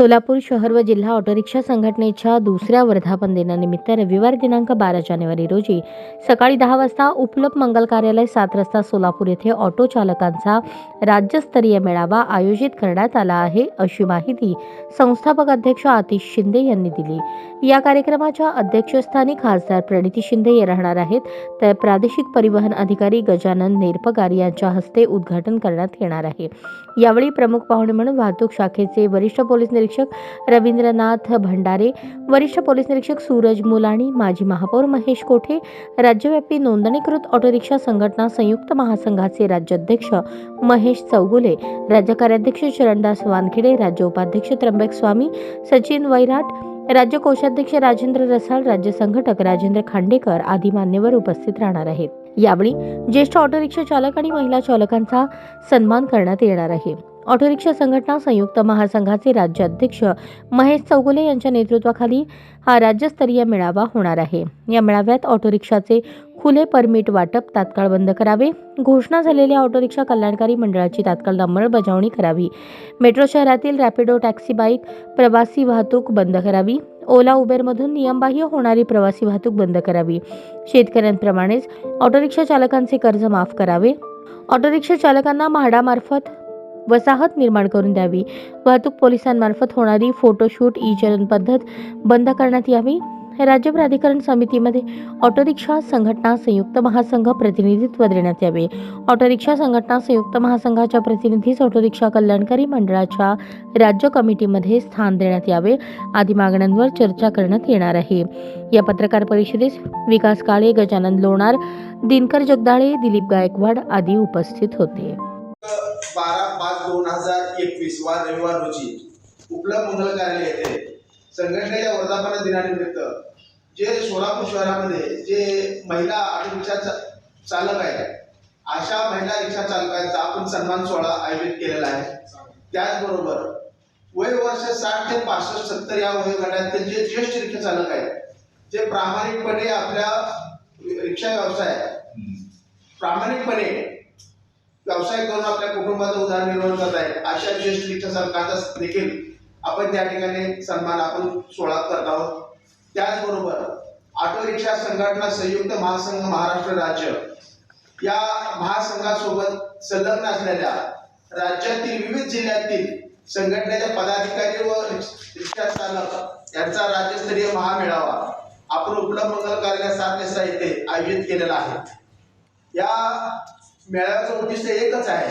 सोलापूर शहर व जिल्हा ऑटो रिक्षा संघटनेच्या दुसऱ्या वर्धापन दिनानिमित्त रविवार दिनांक बारा जानेवारी रोजी सकाळी दहा वाजता उपलब्ध मंगल कार्यालय सात रस्ता सोलापूर येथे ऑटो चालकांचा राज्यस्तरीय मेळावा आयोजित करण्यात आला आहे अशी माहिती संस्थापक अध्यक्ष आतिश शिंदे यांनी दिली. या कार्यक्रमाच्या अध्यक्षस्थानी खासदार प्रणिती शिंदे हे राहणार आहेत. तर प्रादेशिक परिवहन अधिकारी गजानन नेरपगार यांच्या हस्ते उद्घाटन करण्यात येणार आहे. यावेळी प्रमुख पाहुणे म्हणून वाहतूक शाखेचे वरिष्ठ पोलीस निरीक्षक रवींद्रनाथ भंडारे वरिष्ठ पोलीस निरीक्षक सूरज मुलाणी माजी महापौर महेश कोठे राज्यव्यापी नोंदणीकृत ऑटोरिक्षा संघटना संयुक्त महासंघाचे राज्याध्यक्ष महेश चौगुले राज्य कार्याध्यक्ष चरणदास वानखेडे राज्य उपाध्यक्ष त्र्यंबक स्वामी सचिन वैराट राज्य कोषाध्यक्ष राजेंद्र रसाळ राज्य संघटक राजेंद्र खांडेकर आदी मान्यवर उपस्थित राहणार आहेत. यावेळी ज्येष्ठ ऑटो रिक्षा चालक आणि महिला चालकांचा सन्मान करण्यात येणार आहे. ऑटोरिक्षा संघटना संयुक्त महासंघाचे राज्य अध्यक्ष महेश चौगुले यांच्या नेतृत्वाखाली हा राज्यस्तरीय मेळावा होणार आहे. या मेळाव्यात ऑटोरिक्षाचे खुले परमिट वाटप तात्काळ बंद करावे. घोषणा झालेल्या ऑटोरिक्षा कल्याणकारी मंडळाची तात्काळ अंमलबजावणी करावी. मेट्रो शहरातील रॅपिडो टॅक्सी बाईक प्रवासी वाहतूक बंद करावी. ओला उबेरमधून नियमबाह्य होणारी प्रवासी वाहतूक बंद करावी. शेतकऱ्यांप्रमाणेच ऑटोरिक्षा चालकांचे कर्ज माफ करावे. ऑटोरिक्षा चालकांना म्हाडामार्फत वसाहत निर्माण करून द्यावी. वाहतूक पोलिसांमार्फत होणारी फोटोशूट ई चलन पद्धत बंद करण्यात यावी. राज्य प्राधिकरण समितीमध्ये ऑटो रिक्षा संघटना संयुक्त महासंघ प्रतिनिधित्व देण्यात यावे. ऑटो रिक्षा संघटना संयुक्त महासंघाच्या प्रतिनिधीस ऑटो रिक्षा कल्याणकारी मंडळाच्या राज्य कमिटीमध्ये स्थान देण्यात यावे. आदी मागण्यांवर चर्चा करण्यात येणार आहे. या पत्रकार परिषदेस विकास काळे गजानन लोणार दिनकर जगदाळे दिलीप गायकवाड आदी उपस्थित होते. बारा पाच दोन हजार एकवीस वार रविवार रोजी उपलब्ध मंगल कार्यालय येथे संघटनेच्या वर्धापन दिनानिमित्त जे सोलापूर शहरामध्ये जे महिला ऑटो रिक्षा चालक आहेत अशा महिला रिक्षा चालकांचा आपण सन्मान सोहळा आयोजित केलेला आहे. त्याचबरोबर वय वर्ष साठ ते पासष्ट सत्तर या वयोगटातील जे ज्येष्ठ रिक्षा चालक आहेत जे प्रामाणिकपणे आपल्या रिक्षा व्यवसाय प्रामाणिकपणे व्यवसाय करून आपल्या कुटुंबाचा उदरनिर्वाह करत आहे अशा ज्येष्ठ शिक्षण सरकारचा देखील आपण त्या ठिकाणी सन्मान आपण सोहळा करत आहोत. त्याचबरोबर ऑटो रिक्षा संघटना संयुक्त महासंघ महाराष्ट्र राज्य या महासंघासोबत संलग्न असलेल्या राज्यातील विविध जिल्ह्यातील संघटनेच्या पदाधिकारी व रिक्षा चालक यांचा राज्यस्तरीय महामेळावा आपण उपलब्ध मंगल कार्यालय सात येथे आयोजित केलेला आहे. या मेळाव्याचं उद्दिष्ट एकच आहे.